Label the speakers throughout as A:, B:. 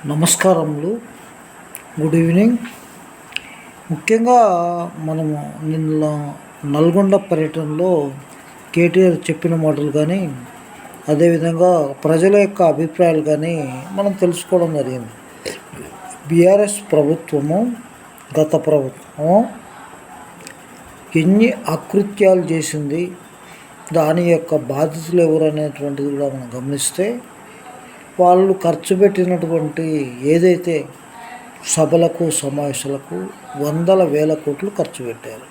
A: నమస్కారములు. Good evening ముఖ్యంగా మనము నిన్న నల్గొండ పర్యటనలో కేటీఆర్ చెప్పిన మాటలు కానీ అదేవిధంగా ప్రజల యొక్క అభిప్రాయాలు కానీ మనం తెలుసుకోవడం జరిగింది. బీఆర్ఎస్ ప్రభుత్వము గత ప్రభుత్వము ఎన్ని అకృత్యాలు చేసింది దాని యొక్క బాధితులు ఎవరు అనేటువంటిది కూడా మనం గమనిస్తే వాళ్ళు ఖర్చు పెట్టినటువంటి ఏదైతే సభలకు సమావేశాలకు వందల వేల కోట్లు ఖర్చు పెట్టారు.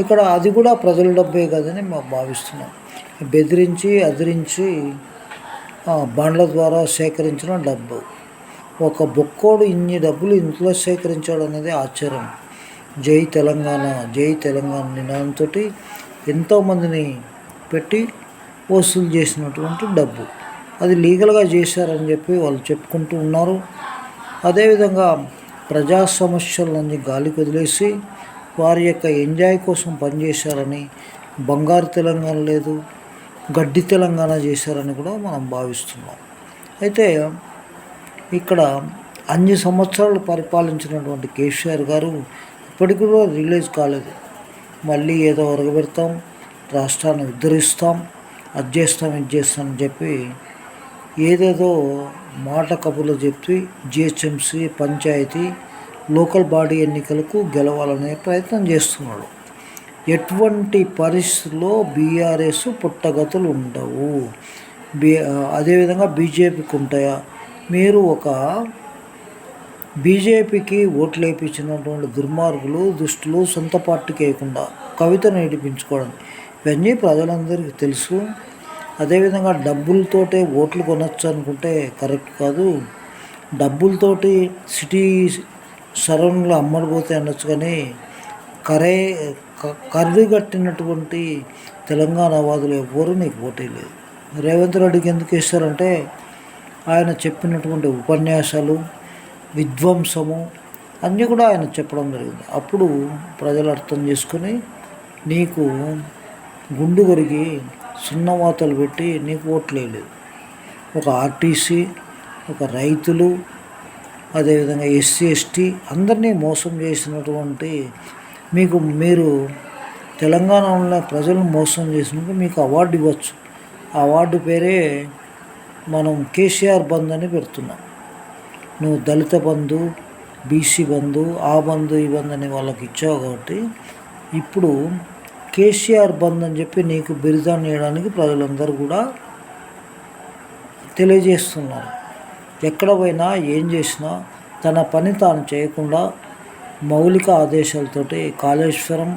A: ఇక్కడ అది కూడా ప్రజల డబ్బే కదని మేము భావిస్తున్నాం. బెదిరించి అదిరించి బండ్ల బాండ్ల ద్వారా సేకరించిన డబ్బు. ఒక బొక్కోడు ఇన్ని డబ్బులు ఇంట్లో సేకరించాడు అనేది ఆశ్చర్యం. జై తెలంగాణ జై తెలంగాణ నినాదంతో ఎంతోమందిని పెట్టి వసూలు చేసినటువంటి డబ్బు. అది లీగల్గా చేశారని చెప్పి వాళ్ళు చెప్పుకుంటూ ఉన్నారు. అదేవిధంగా ప్రజా సమస్యలన్నీ గాలి వదిలేసి వారి యొక్క ఎంజాయ్ కోసం పనిచేశారని బంగారు తెలంగాణ లేదు గడ్డి తెలంగాణ చేశారని కూడా మనం భావిస్తున్నాం. అయితే ఇక్కడ అన్ని సంవత్సరాలు పరిపాలించినటువంటి కేసీఆర్ గారు ఇప్పటికి కూడా రిలీజ్ కాలేదు. మళ్ళీ ఏదో ఒరగబెడతాం రాష్ట్రాన్ని ఉద్ధరిస్తాం అది చేస్తాం ఇది చేస్తాం అని చెప్పి ఏదేదో మాట కబుర్లు చెప్పి జిహెచ్ఎంసీ పంచాయతీ లోకల్ బాడీ ఎన్నికలకు గెలవాలనే ప్రయత్నం చేస్తున్నాడు. ఎటువంటి పరిస్థితుల్లో బీఆర్ఎస్ పుట్టగతులు ఉండవు. బీ అదేవిధంగా బీజేపీకి ఉంటాయా? మీరు ఒక బీజేపీకి ఓట్లు వేయించినటువంటి దుర్మార్గులు దుష్టులు సొంత పార్టీకి వేయకుండా కవితను ఏడిపించుకోవడం ఇవన్నీ ప్రజలందరికీ తెలుసు. అదేవిధంగా డబ్బులతోటే ఓట్లు కొనొచ్చు అనుకుంటే కరెక్ట్ కాదు. డబ్బులతోటి సిటీ సరౌండ్లో అమ్మడిపోతే అనొచ్చు కానీ కరే కర్రీ కట్టినటువంటి తెలంగాణ వాదులు ఎవ్వరూ నీకు పోటీ లేదు. రేవంత్ రెడ్డికి ఎందుకు ఇస్తారంటే ఆయన చెప్పినటువంటి ఉపన్యాసాలు విధ్వంసము అన్నీ కూడా ఆయన చెప్పడం జరిగింది. అప్పుడు ప్రజలు అర్థం చేసుకొని నీకు గుండు కొరిగి సున్నవాతలు పెట్టి నీకు ఓట్లు వేయలేదు. ఒక ఆర్టీసీ ఒక రైతులు అదేవిధంగా ఎస్సీ ఎస్టీ అందరినీ మోసం చేసినటువంటి మీకు మీరు తెలంగాణలో ఉన్న ప్రజలను మోసం చేసినందుకు మీకు అవార్డు ఇవ్వచ్చు. ఆ అవార్డు పేరే మనం కేసీఆర్ బంద్ అని పెడుతున్నాం. నువ్వు దళిత బంధు బీసీ బంధు ఆ బంధు ఈ బంధు అని వాళ్ళకి ఇచ్చావు కాబట్టి ఇప్పుడు కేసీఆర్ బంద్ అని చెప్పి నీకు బిరుదాన్ని ఇవ్వడానికి ప్రజలందరూ కూడా తెలియజేస్తున్నారు. ఎక్కడ పోయినా ఏం చేసినా తన పని తాను చేయకుండా మౌలిక ఆదేశాలతోటి కాళేశ్వరం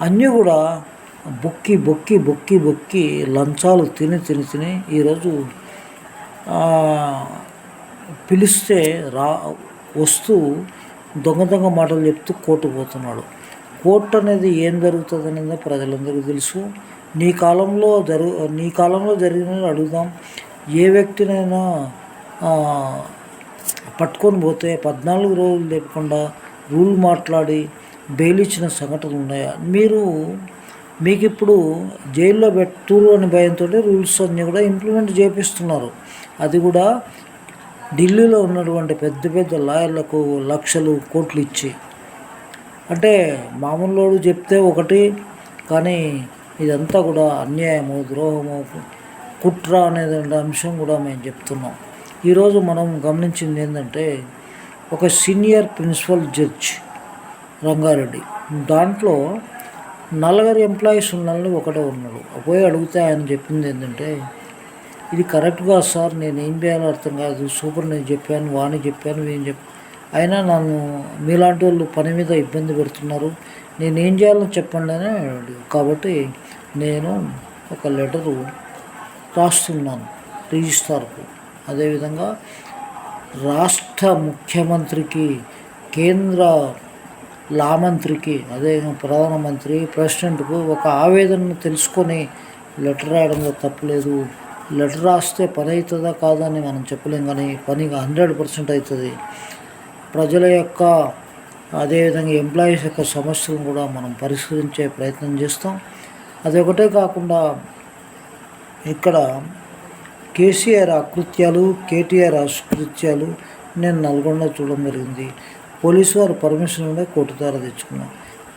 A: అన్నీ కూడా బొక్కి బొక్కి బొక్కి బొక్కి లంచాలు తిని తిని తిని ఈరోజు పిలిస్తే రా వస్తూ దొంగ దొంగ మాటలు చెప్తూ కోర్టు పోతున్నాడు. కోర్టు అనేది ఏం జరుగుతుంది అనేది ప్రజలందరికీ తెలుసు. నీ కాలంలో జరు నీ కాలంలో జరిగిన అడుగుదాం. ఏ వ్యక్తినైనా పట్టుకొని పోతే పద్నాలుగు రోజులు లేకుండా రూల్ మాట్లాడి బెయిల్ ఇచ్చిన సంఘటనలు ఉన్నాయా? మీరు మీకు ఇప్పుడు జైల్లో పెట్టూరు అనే భయంతో రూల్స్ అన్నీ కూడా ఇంప్లిమెంట్ చేపిస్తున్నారు. అది కూడా ఢిల్లీలో ఉన్నటువంటి పెద్ద పెద్ద లాయర్లకు లక్షలు కోట్లు ఇచ్చి. అంటే మామూలు చెప్తే ఒకటి కానీ ఇదంతా కూడా అన్యాయము ద్రోహము కుట్ర అనేది అంశం కూడా మేము చెప్తున్నాం. ఈరోజు మనం గమనించింది ఏంటంటే ఒక సీనియర్ ప్రిన్సిపల్ జడ్జ్ రంగారెడ్డి దాంట్లో నలుగురు ఎంప్లాయీస్ ఉన్నాళ్ళని ఒకటే ఉన్నాడు. పోయి అడిగితే ఆయన చెప్పింది ఏంటంటే ఇది కరెక్ట్గా సార్ నేను ఏం చేయాలో అర్థం కాదు సూపర్ నేను చెప్పాను వాణి చెప్పాను వీని చెప్పాను. అయినా నన్ను మీలాంటి వాళ్ళు పని మీద ఇబ్బంది పెడుతున్నారు. నేను ఏం చేయాలో చెప్పండి అని కాబట్టి నేను ఒక లెటరు రాస్తున్నాను రిజిస్టార్కు అదేవిధంగా రాష్ట్ర ముఖ్యమంత్రికి కేంద్ర లామంత్రికి అదే ప్రధానమంత్రి ప్రెసిడెంట్కు ఒక ఆవేదనను తెలుసుకొని లెటర్ రాయడంలో తప్పలేదు. లెటర్ రాస్తే పని అవుతుందా కాదా అని మనం చెప్పలేం కానీ పని హండ్రెడ్ పర్సెంట్ అవుతుంది. ప్రజల యొక్క అదేవిధంగా ఎంప్లాయీస్ యొక్క సమస్యలను కూడా మనం పరిష్కరించే ప్రయత్నం చేస్తాం. అదొకటే కాకుండా ఇక్కడ కేసీఆర్ అకృత్యాలు కేటీఆర్ అకృత్యాలు నేను నల్గొండ చూడడం జరిగింది. పోలీసు వారు పర్మిషన్ ఉండే కోర్టు ద్వారా తెచ్చుకున్నాం.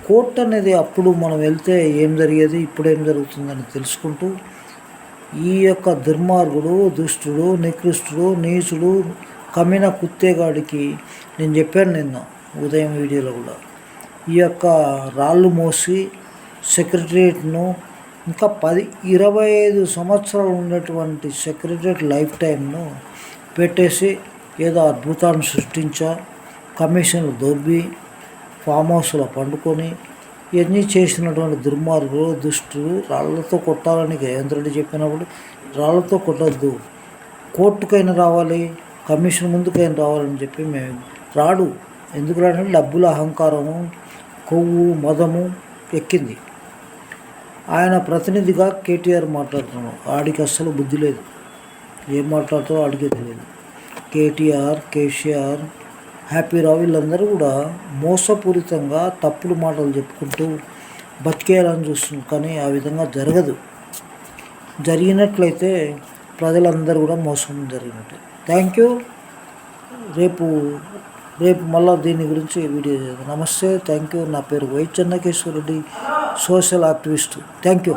A: కోర్టు అనేది అప్పుడు మనం వెళ్తే ఏం జరిగేది ఇప్పుడు ఏం జరుగుతుందని తెలుసుకుంటూ ఈ యొక్క దుర్మార్గుడు దుష్టుడు నికృష్టుడు నీచుడు కమ్మిన కుత్తేగాడికి నేను చెప్పాను నిన్న ఉదయం వీడియోలో కూడా. ఈ యొక్క రాళ్ళు మోసి సెక్రటరియట్ను ఇంకా పది ఇరవై ఐదు సంవత్సరాలు ఉన్నటువంటి సెక్రటరియట్ లైఫ్ టైంను పెట్టేసి ఏదో అద్భుతాన్ని సృష్టించా కమిషన్లు దొబ్బి ఫామ్ హౌస్లో పండుకొని ఇవన్నీ చేసినటువంటి దుర్మార్గులు దుష్టులు రాళ్ళతో కొట్టాలని రేవంత్ రెడ్డి చెప్పినప్పుడు రాళ్ళతో కొట్టద్దు కోర్టుకైనా రావాలి కమిషన్ ముందుకు ఏం రావాలని చెప్పి మేము రాడు. ఎందుకు రాడంటే డబ్బుల అహంకారము కొవ్వు మదము ఎక్కింది. ఆయన ప్రతినిధిగా కేటీఆర్ మాట్లాడుతున్నాడు. ఆడికి అస్సలు బుద్ధి లేదు. ఏం మాట్లాడుతారో ఆడికే తెలియదు. కేటీఆర్ కేసీఆర్ హ్యాపీ రావు వీళ్ళందరూ కూడా మోసపూరితంగా తప్పుడు మాటలు చెప్పుకుంటూ బతికేయాలని చూస్తున్నారు. కానీ ఆ విధంగా జరగదు. జరిగినట్లయితే ప్రజలందరూ కూడా మోసం జరిగినట్టు థ్యాంక్ యూ రేపు రేపు మళ్ళీ దీని గురించి వీడియో చేద్దాం. నమస్తే. థ్యాంక్ యూ నా పేరు Y Chennakeswara Reddy social activist thank you